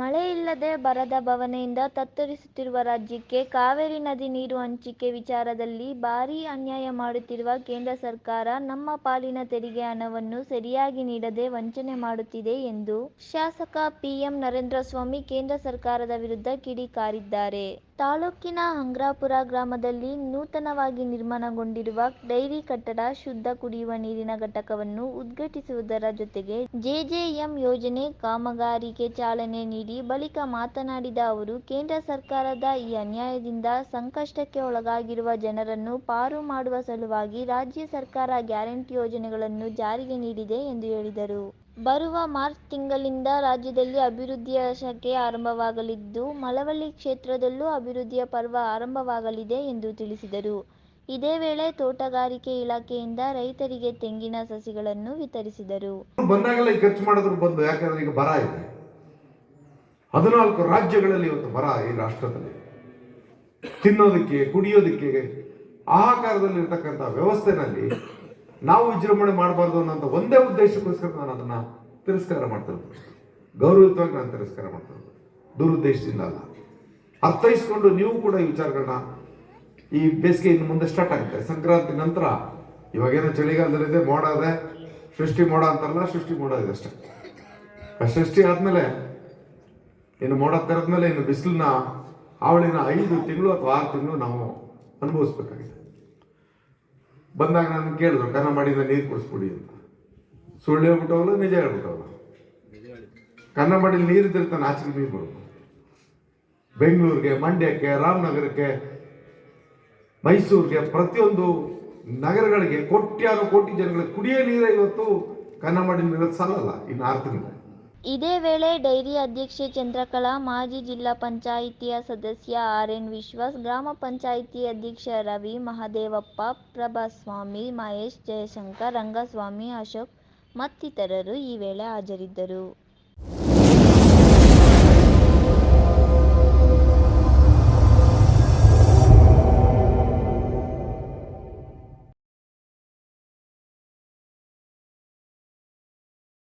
ಮಳೆಯಿಲ್ಲದೆ ಬರದ ಭಾವನೆಯಿಂದ ತತ್ತರಿಸುತ್ತಿರುವ ರಾಜ್ಯಕ್ಕೆ ಕಾವೇರಿ ನದಿ ನೀರು ಹಂಚಿಕೆ ವಿಚಾರದಲ್ಲಿ ಭಾರೀ ಅನ್ಯಾಯ ಮಾಡುತ್ತಿರುವ ಕೇಂದ್ರ ಸರ್ಕಾರ ನಮ್ಮ ಪಾಲಿನ ತೆರಿಗೆ ಹಣವನ್ನು ಸರಿಯಾಗಿ ನೀಡದೆ ವಂಚನೆ ಮಾಡುತ್ತಿದೆ ಎಂದು ಶಾಸಕ ಪಿಎಂ ನರೇಂದ್ರ ಸ್ವಾಮಿ ಕೇಂದ್ರ ಸರ್ಕಾರದ ವಿರುದ್ಧ ಕಿಡಿಕಾರಿದ್ದಾರೆ. ತಾಲೂಕಿನ ಹಂಗ್ರಾಪುರ ಗ್ರಾಮದಲ್ಲಿ ನೂತನವಾಗಿ ನಿರ್ಮಾಣಗೊಂಡಿರುವ ಡೈರಿ ಕಟ್ಟಡ, ಶುದ್ಧ ಕುಡಿಯುವ ನೀರಿನ ಘಟಕವನ್ನು ಉದ್ಘಾಟಿಸುವುದರ ಜೊತೆಗೆ ಜೆಜೆಎಂ ಯೋಜನೆ ಕಾಮಗಾರಿಗೆ ಚಾಲನೆ ನೀಡಿ ಬಳಿಕ ಮಾತನಾಡಿದ ಅವರು, ಕೇಂದ್ರ ಸರ್ಕಾರದ ಈ ಅನ್ಯಾಯದಿಂದ ಸಂಕಷ್ಟಕ್ಕೆ ಒಳಗಾಗಿರುವ ಜನರನ್ನು ಪಾರು ಮಾಡುವ ಸಲುವಾಗಿ ರಾಜ್ಯ ಸರ್ಕಾರ ಗ್ಯಾರಂಟಿ ಯೋಜನೆಗಳನ್ನು ಜಾರಿಗೆ ನೀಡಿದೆ ಎಂದು ಹೇಳಿದರು. ಬರುವ ಮಾರ್ಚ್ ತಿಂಗಳಿಂದ ರಾಜ್ಯದಲ್ಲಿ ಅಭಿವೃದ್ಧಿಯ ಶಕೆ ಆರಂಭವಾಗಲಿದ್ದು, ಮಳವಳ್ಳಿ ಕ್ಷೇತ್ರದಲ್ಲೂ ಅಭಿವೃದ್ಧಿಯ ಪರ್ವ ಆರಂಭವಾಗಲಿದೆ ಎಂದು ತಿಳಿಸಿದರು. ಇದೇ ವೇಳೆ ತೋಟಗಾರಿಕೆ ಇಲಾಖೆಯಿಂದ ರೈತರಿಗೆ ತೆಂಗಿನ ಸಸಿಗಳನ್ನು ವಿತರಿಸಿದರು. ಹದಿನಾಲ್ಕು ರಾಜ್ಯಗಳಲ್ಲಿ ಇವತ್ತು ಬರ ಈ ರಾಷ್ಟ್ರದಲ್ಲಿ. ತಿನ್ನೋದಕ್ಕೆ, ಕುಡಿಯೋದಕ್ಕೆ, ಆಹಾಕಾರದಲ್ಲಿರ್ತಕ್ಕಂಥ ವ್ಯವಸ್ಥೆನಲ್ಲಿ ನಾವು ವಿಜೃಂಭಣೆ ಮಾಡಬಾರ್ದು ಅನ್ನೋಂಥ ಒಂದೇ ಉದ್ದೇಶಕ್ಕೋಸ್ಕರ ನಾನು ಅದನ್ನು ತಿರಸ್ಕಾರ ಮಾಡ್ತೇನೆ ಗೌರವಯುತವಾಗಿ ನಾನು ತಿರಸ್ಕಾರ ಮಾಡ್ತೇನೆ ದುರುದ್ದೇಶದಿಂದ ಅಲ್ಲ. ಅರ್ಥೈಸ್ಕೊಂಡು ನೀವು ಕೂಡ ಈ ವಿಚಾರಗಳನ್ನ ಈ ಬೇಸಿಗೆ ಇನ್ನು ಮುಂದೆ ಸ್ಟಾರ್ಟ್ ಆಗುತ್ತೆ. ಸಂಕ್ರಾಂತಿ ನಂತರ ಇವಾಗೇನೋ ಚಳಿಗಾಲದಲ್ಲಿದೆ ಮೋಡ ಅದೇ ಸೃಷ್ಟಿ ಮೋಡ ಅಂತಾರಲ್ಲ ಸೃಷ್ಟಿ ಮೋಡ ಇದೆ ಅಷ್ಟೇ. ಸೃಷ್ಟಿ ಆದ್ಮೇಲೆ ಇನ್ನು ಮೋಡ ತೆರೆದ್ಮೇಲೆ ಇನ್ನು ಬಿಸಿಲನ್ನ ಹಾವಳಿನ ಐದು ತಿಂಗಳು ಅಥವಾ ಆರು ತಿಂಗಳು ನಾವು ಅನುಭವಿಸ್ಬೇಕಾಗಿದೆ. ಬಂದಾಗ ನಾನು ಕೇಳಿದ್ರು, ಕನ್ನಂಬಾಡಿಯಿಂದ ನೀರು ಕುಡಿಸ್ಬಿಡಿ ಅಂತ. ಸುಳ್ಳು ಹೇಳ್ಬಿಟ್ಟವಲ್ಲ ನಿಜ ಹೇಳ್ಬಿಟ್ಟವಲ್ಲ ಕನ್ನಂಬಾಡಿಲಿ ನೀರು ಇದ್ದಿರ್ತಾನೆ ಆಚೆಗೆ ನೀರು ಬರ್ಬೋದು ಬೆಂಗಳೂರಿಗೆ, ಮಂಡ್ಯಕ್ಕೆ, ರಾಮನಗರಕ್ಕೆ, ಮೈಸೂರಿಗೆ ಪ್ರತಿಯೊಂದು ನಗರಗಳಿಗೆ ಕೋಟ್ಯಾನು ಕೋಟಿ ಜನಗಳಿಗೆ ಕುಡಿಯೋ ನೀರೇ ಇವತ್ತು ಮಾಡಿ ನೀರು ಸಾಲಲ್ಲ ಇನ್ನು ಆರು ತಿಂಗಳು. ಇದೇ ವೇಳೆ ಡೈರಿ ಅಧ್ಯಕ್ಷೆ ಚಂದ್ರಕಲಾ, ಮಾಜಿ ಜಿಲ್ಲಾ ಪಂಚಾಯಿತಿಯ ಸದಸ್ಯ ಆರ್ಎನ್ ವಿಶ್ವಾಸ್, ಗ್ರಾಮ ಪಂಚಾಯಿತಿ ಅಧ್ಯಕ್ಷ ರವಿ, ಮಹದೇವಪ್ಪ, ಪ್ರಭಾಸ್ವಾಮಿ, ಮಹೇಶ್, ಜಯಶಂಕರ್, ರಂಗಸ್ವಾಮಿ, ಅಶೋಕ್ ಮತ್ತಿತರರು ಈ ವೇಳೆ ಹಾಜರಿದ್ದರು.